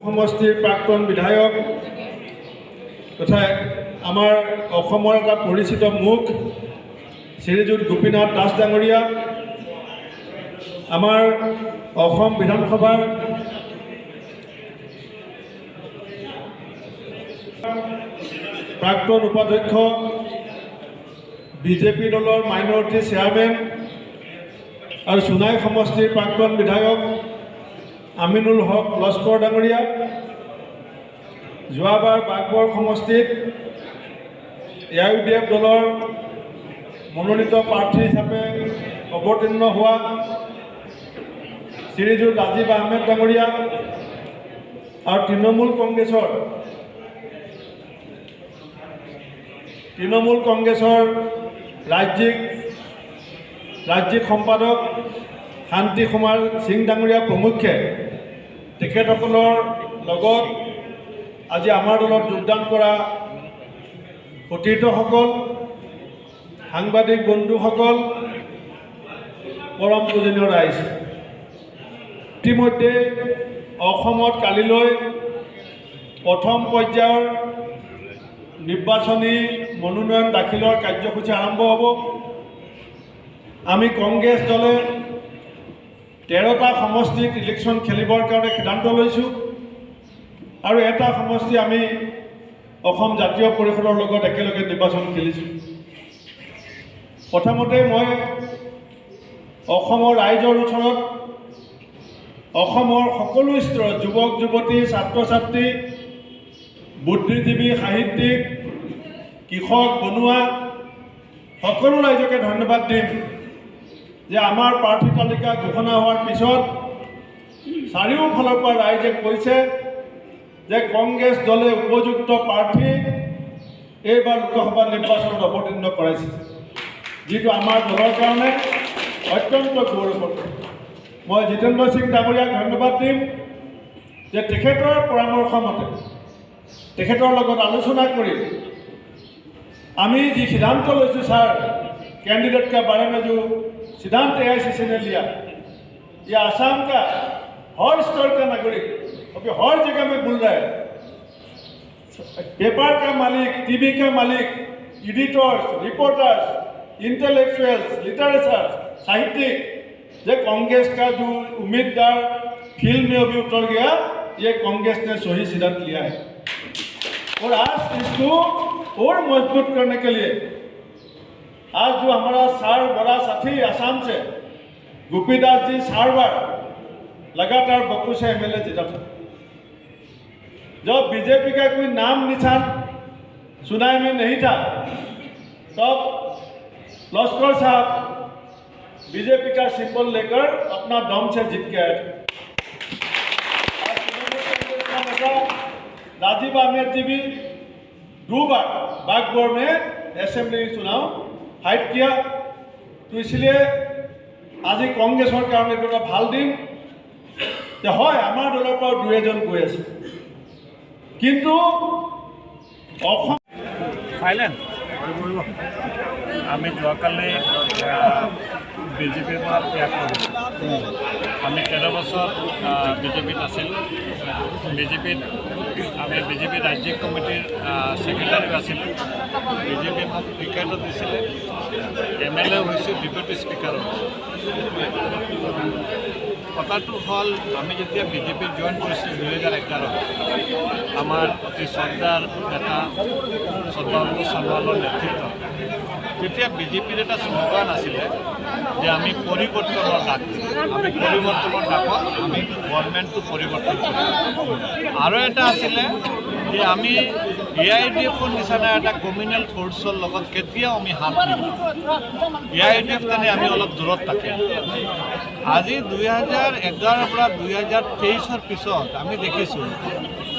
সমষ্টিৰ প্ৰাক্তন বিধায়ক তথা আমাৰ অসমৰ এটা পৰিচিত মুখ শ্ৰীযুত গোপীনাথ দাস ডাঙৰীয়া আমাৰ অসম বিধানসভাৰ প্ৰাক্তন উপাধ্যক্ষ বিজেপি দলৰ মাইনৰিটি চেয়াৰমেন আৰু সোণাই সমষ্টিৰ প্ৰাক্তন বিধায়ক আমিনুল হক লস্কৰ ডাঙৰীয়া যোৱাবাৰ বাগবৰ সমষ্টিত এ আই ডি এফ দলৰ মনোনীত প্ৰাৰ্থী হিচাপে অৱতীৰ্ণ হোৱা শ্ৰীযুত ৰাজীৱ আহমেদ ডাঙৰীয়া আৰু তৃণমূল কংগ্ৰেছৰ তৃণমূল কংগ্ৰেছৰ ৰাজ্যিক ৰাজ্যিক সম্পাদক শান্তি কুমাৰ সিং ডাঙৰীয়া প্ৰমুখ্যে তেখেতসকলৰ লগত আজি আমাৰ দলত যোগদান কৰা সতীৰ্থসকল সাংবাদিক বন্ধুসকল পৰম পূজনীয় ৰাইজ। ইতিমধ্যে অসমত কালিলৈ প্ৰথম পৰ্যায়ৰ নিৰ্বাচনী মনোনয়ন দাখিলৰ কাৰ্যসূচী আৰম্ভ হ'ব। আমি কংগ্ৰেছ দলে তেৰটা সমষ্টিত ইলেকশ্যন খেলিবৰ কাৰণে সিদ্ধান্ত লৈছোঁ। আৰু এটা সমষ্টি আমি অসম জাতীয় পৰিষদৰ লগত একেলগে নিৰ্বাচন খেলিছোঁ। প্ৰথমতে মই অসমৰ ৰাইজৰ ওচৰত অসমৰ সকলো স্তৰত যুৱক যুৱতী ছাত্ৰ ছাত্ৰী বুদ্ধিজীৱী সাহিত্যিক কৃষক বনুৱা সকলো ৰাইজকে ধন্যবাদ দিম। যে আমাৰ প্ৰাৰ্থী তালিকা ঘোষণা হোৱাৰ পিছত চাৰিওফালৰ পৰা ৰাইজে কৈছে যে কংগ্ৰেছ দলে উপযুক্ত প্ৰাৰ্থী এইবাৰ লোকসভা নিৰ্বাচনত অৱতীৰ্ণ কৰাইছে। যিটো আমাৰ দলৰ কাৰণে অত্যন্ত গৌৰৱৰ মই জিতেন্দ্ৰ সিং ডাঙৰীয়াক ধন্যবাদ দিম যে তেখেতৰ পৰামৰ্শ মতে তেখেতৰ লগত আলোচনা কৰি আমি যি সিদ্ধান্ত লৈছোঁ, ছাৰ কেণ্ডিডেট কা বাৰে মে सिद्धांत ए आई ने लिया। ये आसाम का हर स्तर का नागरिक, अभी हर जगह में बोल रहा है। पेपर का मालिक, टीवी का मालिक, एडिटर्स, रिपोर्टर्स इंटेलेक्चुअल्स लिटरेचर साहित्यिक ये कांग्रेस का जो उम्मीदवार फ़ील्ड में अभी उतर गया, ये कांग्रेस ने सही सिद्धांत लिया है। और आज इसको और मज़बूत करने के लिए आज जो हमारा सार बड़ा साथी आसाम से, गोपीदास जी सार बार लगातार बकू से एम एल ए जीता था। जब बीजेपी का कोई नाम निशान सुनाई में नहीं था, तब लश्कर साहब बीजेपी का सिंबल लेकर अपना दम से जीत के आए थे। राजीव आमिर जी भी दो बार बागबोर में असेंबली चुनाव ফাইট কিয়া তো इसलिए আজি কংগ্ৰেছৰ কাৰণে এইটো এটা ভাল দিন যে হয় আমাৰ দলৰ পৰা দুই এজন গৈ আছে কিন্তু অসম চাইলেণ্ট আমি যোৱাকালি বিজেপিৰ পৰা ত্যাগ কৰিছোঁ আমি তেৰ বছৰ বিজেপিত আছিলোঁ বিজেপিত আমি বিজেপি ৰাজ্যিক কমিটিৰ ছেক্ৰেটাৰীও আছিলোঁ বিজেপিয়ে মোক টিকেটো দিছিলে। এম এল এ হৈছোঁ ডেপুটি স্পীকাৰো কথাটো হ'ল, আমি যেতিয়া বিজেপিত জইন কৰিছিলোঁ দুহেজাৰ এঘাৰত, আমাৰ অতি শ্ৰদ্ধাৰ নেতা শ্ৰদ্ধানন্দ সোণোৱালৰ নেতৃত্বত তেতিয়া বিজেপিৰ এটা শ্লোগান আছিলে যে আমি পৰিৱৰ্তনৰ ডাক আমি পৰিৱৰ্তনৰ ডাকত আমি গভৰ্ণমেণ্টটো পৰিৱৰ্তন কৰিম আৰু এটা আছিলে যে আমি এ আই ডি এফৰ নিচিনা এটা কমিউনেল ফ'ৰ্চৰ লগত কেতিয়াও আমি হাত নিদিওঁ। এ আই ডি এফ তেনে আমি অলপ দূৰত থাকিম। আজি দুই হাজাৰ এঘাৰৰ পৰা দুই হাজাৰ তেইছৰ পিছত আমি দেখিছোঁ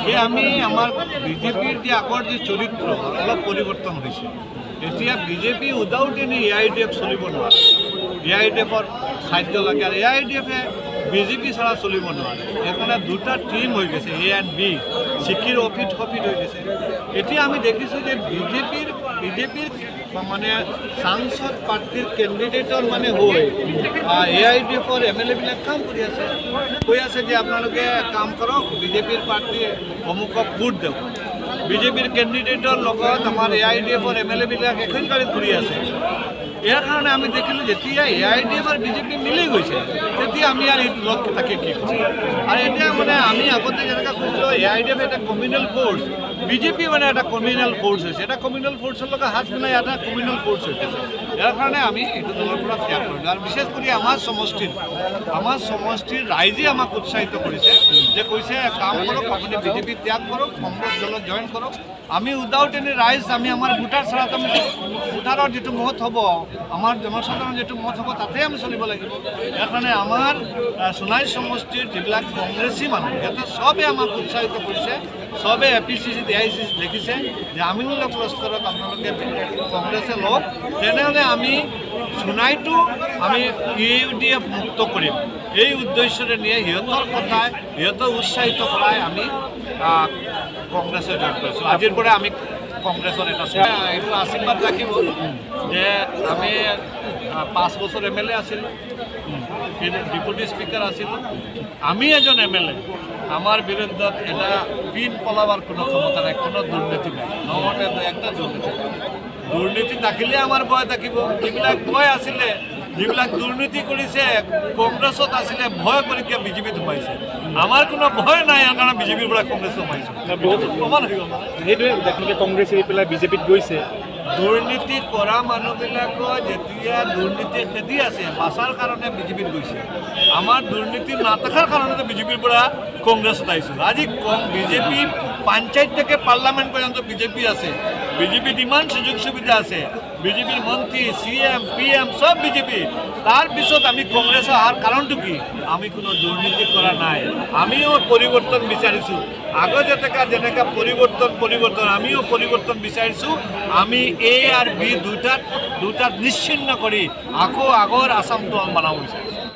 যে আমি আমাৰ বিজেপিৰ যে আগৰ যি চৰিত্ৰ, অলপ পৰিৱৰ্তন হৈছে। এতিয়া BJP without any A I D F চলিব নোৱাৰে। এ আই ডি এফৰ সাহায্য লাগে আৰু এ আই ডি এফে বিজেপি ছাড়া চলিব নোৱাৰে। সেইকাৰণে দুটা টিম হৈ গৈছে এ এণ্ড বি চিকিৰ অফিট অফিট হৈ গৈছে। এতিয়া আমি দেখিছোঁ যে বিজেপিৰ বিজেপিৰ মানে সাংসদ প্ৰাৰ্থীৰ কেণ্ডিডেটৰ মানে হৈ এ আই ডি এফৰ এম এল এবিলাক কাম কৰি আছে। কৈ আছে যে আপোনালোকে কাম কৰক, বিজেপিৰ প্ৰাৰ্থী অমুকক ভোট দিয়ক বিজেপিৰ কেণ্ডিডেটৰ লগত আমাৰ এ আই ডি এফৰ এম এল এবিলাক এখন গাড়ীত ঘূৰি আছে। ইয়াৰ কাৰণে আমি দেখিলোঁ যেতিয়া এ আই ডি এফ আৰু বিজেপি মিলি গৈছে। তেতিয়া আমি আৰু এইটো লগ তাকে কি কৰিম আৰু এতিয়া মানে আমি আগতে যেনেকৈ কৈছিলোঁ এ আই ডি এফ এটা কমিউনেল ফ'ৰ্চ বিজেপি মানে এটা কমিউনেল ফ'ৰ্চ হৈছে এটা কমিউনেল ফ'ৰ্চৰ লগত হাত মিলাই এটা কমিউনেল ফ'ৰ্চ হৈছে ইয়াৰ কাৰণে আমি এইটো দলৰ পৰা ত্যাগ কৰিলোঁ আৰু বিশেষ কৰি আমাৰ সমষ্টিত আমাৰ সমষ্টিৰ ৰাইজে আমাক উৎসাহিত কৰিছে যে কৈছে কাম কৰক আপুনি বিজেপি ত্যাগ কৰক কংগ্ৰেছ দলত জইন কৰক আমি উইদাউট এনি ৰাইজ আমি আমাৰ ভোটাৰ চাৰাত আমি ভোটাৰৰ যিটো মত হ'ব আমাৰ জনসাধাৰণৰ যিটো মত হ'ব তাতে আমি চলিব লাগিব। ইয়াৰ কাৰণে আমাৰ সোণাই সমষ্টিৰ যিবিলাক কংগ্ৰেছী মানুহ, সিহঁতে চবে আমাক উৎসাহিত কৰিছে চবে A P C C, D I C লিখিছে যে আমিনুল্লাহ পুৰস্কাৰত আপোনালোকে কংগ্ৰেছে লওক। তেনেহ'লে আমি সোণাইটো আমি ইউ ডি এফ মুক্ত কৰিম। এই উদ্দেশ্যৰে নিয়ে সিহঁতৰ কথাই সিহঁতৰ উৎসাহিত কৰাই আমি কংগ্ৰেছে জইন কৰিছোঁ। আজিৰ পৰা আমি কংগ্ৰেছৰ এটা চ- এইটো আশীৰ্বাদ ৰাখিব যে আমি পাঁচ বছৰ এম এল এ আছিলোঁ। ডেপুটি স্পিকার আছিলোঁ। আমি এজন এম এল এ। আমাৰ বিৰুদ্ধত এটা পিন পলাবার কোনো ক্ষমতা নাই, কোনো দুৰ্নীতি নাই। নহ'লে একটা দুর্নীতি দুর্নীতি থাকিলে আমাৰ ভয় থাকিব। এইবিলাক ভয় আছিলে যিবিলাক দুৰ্নীতি কৰিছে কংগ্ৰেছত আছিলে ভয় কৰি কিয় বিজেপিত সোমাইছে? আমাৰ কোনো ভয় নাই ইয়াৰ কাৰণে বিজেপিৰ পৰা কংগ্ৰেছ সোমাইছে। প্ৰমাণ হৈ গ'ল। সেইটোৱে যেনেকৈ কংগ্ৰেছ এৰি পেলাই বিজেপিত গৈছে। দুৰ্নীতি কৰা মানুহবিলাকৰ যেতিয়া দুৰ্নীতি খেদি আছে বাচাৰ কাৰণে বিজেপিত গৈছে। আমাৰ দুৰ্নীতি নাথাকাৰ কাৰণে বিজেপিৰ পৰা কংগ্ৰেছত আহিছোঁ আজি বিজেপি পঞ্চায়ত থেকে পাৰ্লামেণ্ট পৰ্যন্ত বিজেপি আছে। বিজেপিত ইমান সুযোগ সুবিধা আছে। বিজেপিৰ মন্ত্ৰী চি এম পি এম চব বিজেপি তাৰপিছত আমি কংগ্ৰেছৰ অহাৰ কাৰণটো কি? আমি কোনো দুৰ্নীতি কৰা নাই। আমিও পৰিৱৰ্তন বিচাৰিছোঁ। আগতে থকা যেনেকা পৰিৱৰ্তন পৰিৱৰ্তন আমিও পৰিৱৰ্তন বিচাৰিছোঁ। আমি এ আৰু বি দুটাত দুটাত নিশ্চিন্ন কৰি আকৌ আগৰ আসামটো বনাব বিচাৰিছোঁ।